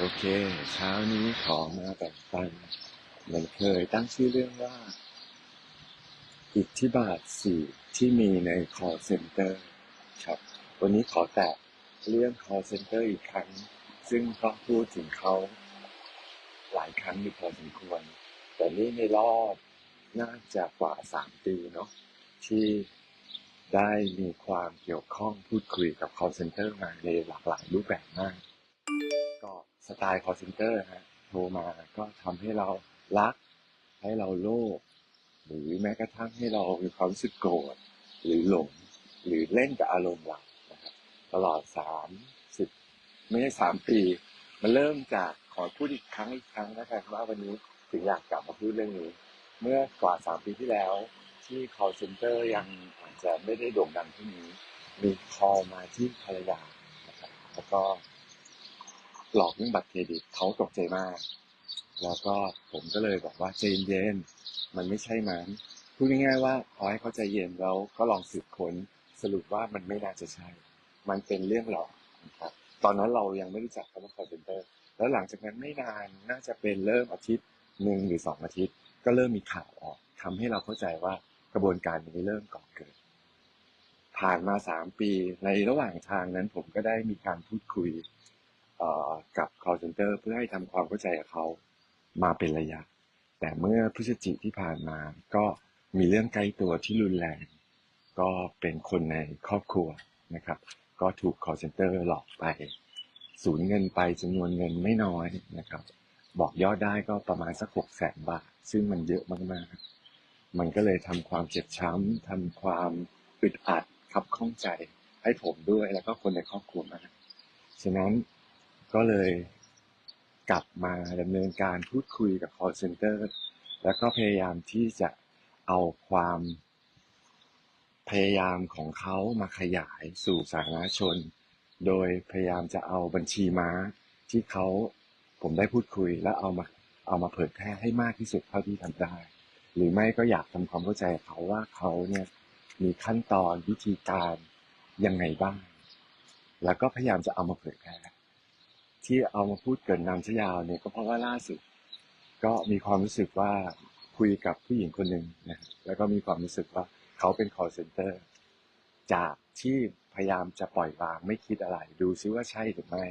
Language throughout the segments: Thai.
โอเค เช้านี้ขอมาแบ่งปันเหมือนเคยตั้งชื่อเรื่องว่า อิทธิบาทสี่ที่มีใน call center ครับ วันนี้ขอแตะเรื่อง call center อีกครั้ง ซึ่งก็พูดถึงเขา หลายครั้งอยู่พอสมควร แต่นี่ในรอบน่าจะกว่าสามปีเนาะที่ได้มีความเกี่ยวข้องพูดคุยกับ call center มาในหลากหลายรูปแบบมาก สไตล์ call center ฮะโทรมาก็ทำให้เรารัก ให้เราโลภหรือแม้กระทั่งให้เรามีความรู้สึกโกรธหรือหลงหรือเล่นกับอารมณ์เรานะครับตลอดสามสิบไม่ใช่สามปี มันเริ่มจากขอพูดอีกครั้งอีกครั้งนะครับว่าวันนี้ถึงอยากกลับมาพูดเรื่องนี้ เมื่อกว่าสามปีที่แล้ว ที่ call center ยังอาจจะไม่ได้โด่งดังเท่านี้มี call มาที่ภรรยานะครับแล้วก็ หลอกเรื่องบัตรเครดิตเขาตกใจมาก แล้วก็ผมก็เลยบอกว่าใจเย็นมันไม่ใช่มันพูดง่ายๆว่าพอให้เขาใจเย็นแล้วก็ลองสืบค้นสรุปว่ามันไม่น่าจะใช่ มันเป็นเรื่องหลอกนะครับตอนนั้นเรายังไม่รู้จักคำว่า call center แล้วหลังจากนั้นไม่นานน่าจะเป็นเริ่มอาทิตย์หนึ่งหรือสองอาทิตย์ ก็เริ่มมีข่าวออกทำให้เราเข้าใจว่ากระบวนการนี้เริ่มก่อเกิด ผ่านมาสามปีในระหว่างทางนั้นผมก็ได้มีการพูดคุย กับ call center เพื่อให้ทำความเข้าใจกับเขามาเป็นระยะ แต่เมื่อพฤศจิที่ผ่านมาก็มีเรื่องใกล้ตัวที่รุนแรง ก็เป็นคนในครอบครัวนะครับ ก็ถูก call center หลอกไป สูญเงินไปจำนวนเงินไม่น้อยนะครับ บอกยอดได้ก็ประมาณสักหกแสนบาท ซึ่งมันเยอะมากๆ มันก็เลยทำความเจ็บช้ำทำความอึดอัดขับข้องใจให้ผมด้วยแล้วก็คนในครอบครัวมากฉะนั้น ก็เลยกลับมาดำเนินการพูดคุยกับ call center แล้วก็พยายามที่จะเอาความพยายามของเขามาขยายสู่สาธารณชน โดยพยายามจะเอาบัญชีม้าที่เขาผมได้พูดคุยแล้วเอามาเอามาเผยแพร่ให้มากที่สุดเท่าที่ทำได้ หรือไม่ก็อยากทำความเข้าใจเขาว่าเขาเนี่ยมีขั้นตอนวิธีการยังไงบ้าง แล้วก็พยายามจะเอามาเผยแพร่ ที่เอามาพูดเกินนำชยาวเนี่ยก็เพราะว่าล่าสุด ก็มีความรู้สึกว่าคุยกับผู้หญิงคนหนึ่งนะแล้วก็มีความรู้สึกว่าเขาเป็น call center จากที่พยายามจะปล่อยวางไม่คิดอะไร ดูซิว่าใช่หรือไม่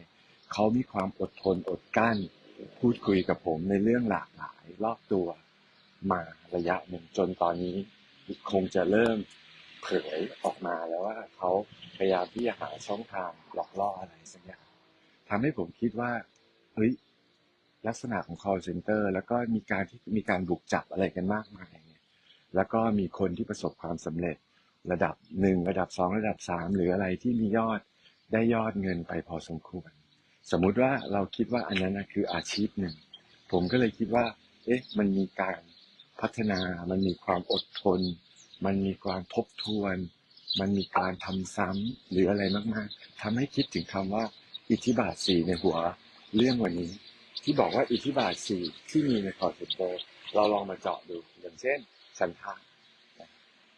เขามีความอดทนอดกั้น พูดคุยกับผมในเรื่องหลากหลายรอบตัวมาระยะหนึ่งจนตอนนี้คงจะเริ่มเผยออกมาแล้วว่าเขาพยายามที่จะหาช่องทางหลอกล่ออะไรสักอย่าง ทำให้ผมคิดว่าเฮ้ยลักษณะของ call center แล้วก็มีการที่มีการบุกจับอะไรกันมากมายเนี่ยแล้วก็มีคนที่ประสบความสำเร็จระดับหนึ่งระดับสองระดับสามหรืออะไรที่มียอดได้ยอดเงินไปพอสมควร สมมุติว่าเราคิดว่าอันนั้นนะคืออาชีพหนึ่ง ผมก็เลยคิดว่า เอ๊ะ มันมีการพัฒนา มันมีความอดทน มันมีความทบทวน มันมีการทำซ้ำหรืออะไรมาก ๆทำให้คิดถึงคำว่า อิทธิบาทสี่ในหัวเรื่องวันนี้ ที่บอกว่าอิทธิบาทสี่ที่มีในคอร์เซนเตอร์เราลองมาเจาะดูอย่างเช่นฉันทานะ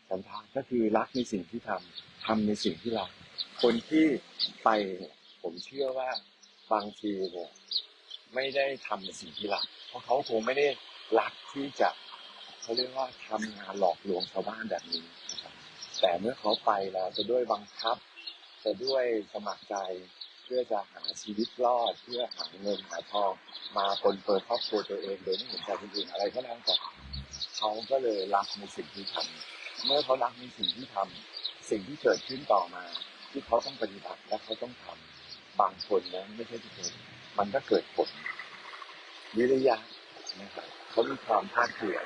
ฉันทาก็คือรักในสิ่งที่ทำทำในสิ่งที่รักคนที่ไปผมเชื่อว่าบางทีเนี่ยไม่ได้ทำในสิ่งที่รัก เพราะเขาคงไม่ได้รักที่จะเขาเรียกว่าทำงานหลอกลวงชาวบ้านแบบนี้นะครับแต่เมื่อเขาไปแล้วจะด้วยบังคับ จะด้วยสมัครใจ พื่อจะหาชีวิตรอด เพื่อหาเงินหาทองมาปนเปื้อนครอบครัวตัวเองโดยไม่เห็นใจคนอื่นอะไรก็แล้วแต่เขาก็เลยรักในสิ่งที่ทำเมื่อเขารักในสิ่งที่ทำสิ่งที่เกิดขึ้นต่อมา ที่เขาต้องปฏิบัติและเขาต้องทำบางคนนะไม่ใช่ทุกคนมันก็เกิดผลวิริยะนะครับเขามีความภาคเพียร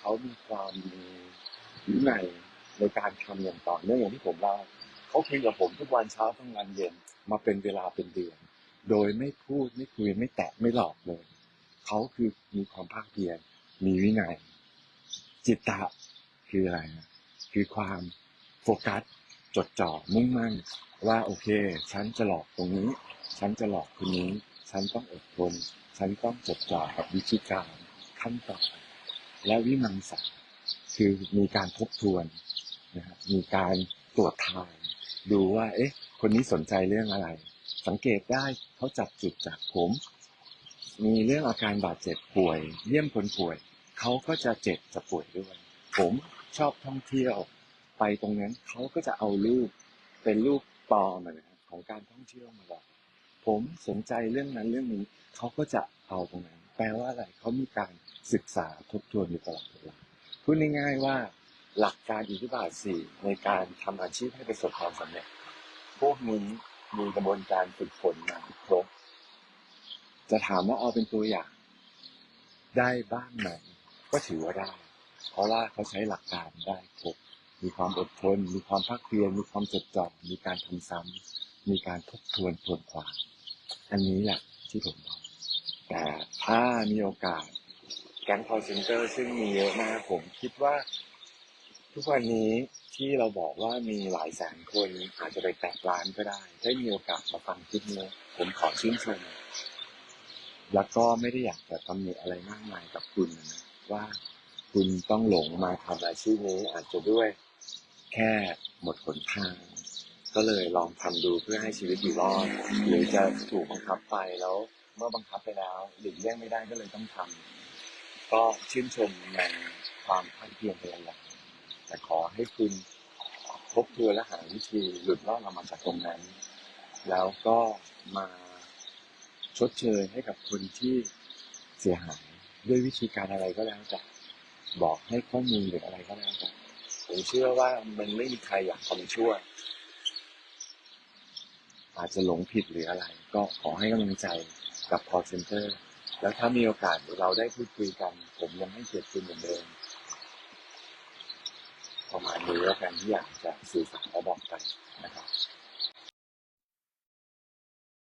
เขามีความมีวินัยในการทำอย่างต่อเนื่องอย่างที่ผมเล่า เขาคุยกับผมทุกวันเช้าทั้งวันเย็นมาเป็นเวลาเป็นเดือน โดยไม่พูดไม่คุยไม่แตะไม่หลอกเลย เขาคือมีความภาคเพียรมีวินัย จิตตะคืออะไรนะคือความโฟกัส จดจ่อมุ่งมั่น ว่าโอเค ฉันจะหลอกตรงนี้ ฉันจะหลอกคนนี้ ฉันต้องอดทน ฉันต้องจดจ่อกับวิธีการขั้นตอนและวิมังสาคือมีการทบทวนนะครับมีการตรวจทาน ดูว่า เอ๊ะ คนนี้สนใจเรื่องอะไร สังเกตได้เขาจับจุดจากผม มีเรื่องอาการบาดเจ็บป่วย เยี่ยมคนป่วย เขาก็จะเจ็บจะป่วยด้วย ผมชอบท่องเที่ยว ไปตรงนั้นเขาก็จะเอารูปเป็นรูปปลอมนะของการท่องเที่ยวมาบอกผมสนใจเรื่องนั้นเรื่องนี้เขาก็จะเอาตรงนั้น แปลว่าอะไรเขามีการศึกษาทบทวนอยู่ตลอดเวลาพูดง่ายๆว่า หลักการอิทธิบาทสี่ในการทำอาชีพให้ประสบความสำเร็จ พวกนี้มีกระบวนการฝึกฝนมาครบ จะถามว่าเอาเป็นตัวอย่าง ได้บ้างไหมก็ถือว่าได้ เพราะว่าเขาใช้หลักการได้ครบ มีความอดทน มีความภาคเพียร มีความจดจ่อ มีการทำซ้ำ มีการทบทวนทวนความอันนี้แหละที่ผมบอก แต่ถ้ามีโอกาสแก๊งคอร์เซนเตอร์ซึ่งมีเยอะมากผมคิดว่า ทุกวันนี้ที่เราบอกว่ามีหลายแสนคนอาจจะไปแตะล้านก็ได้ ได้มีโอกาสมาฟังคลิปนี้ผมขอชื่นชม แล้วก็ไม่ได้อยากจะตำหนิอะไรมากมายกับคุณนะว่าคุณต้องหลงมาทำอาชีพนี้อาจจะด้วย แค่หมดหนทาง ก็เลยลองทำดูเพื่อให้ชีวิตอยู่รอด หรือจะถูกบังคับไปแล้ว เมื่อบังคับไปแล้วหลีกเลี่ยงไม่ได้ก็เลยต้องทำก็ชื่นชมในความภาคเพียรพยายาม แต่ขอให้คุณพบตัวและหาวิธีหลุดรอดออกมาจากตรงนั้น แล้วก็มาชดเชยให้กับคนที่เสียหายด้วยวิธีการอะไรก็แล้วแต่บอกให้ข้อมูลหรืออะไรก็แล้วแต่ผมเชื่อว่ามันไม่มีใครอยากทำชั่ว อาจจะหลงผิดหรืออะไร ก็ขอให้กำลังใจกับ call center แล้วถ้ามีโอกาสเราได้พูดคุยกัน ผมยังให้เกียรติคุณเหมือนเดิม ประมาณนี้แล้วกันที่อยากจะสื่อสารและบอกไปนะครับ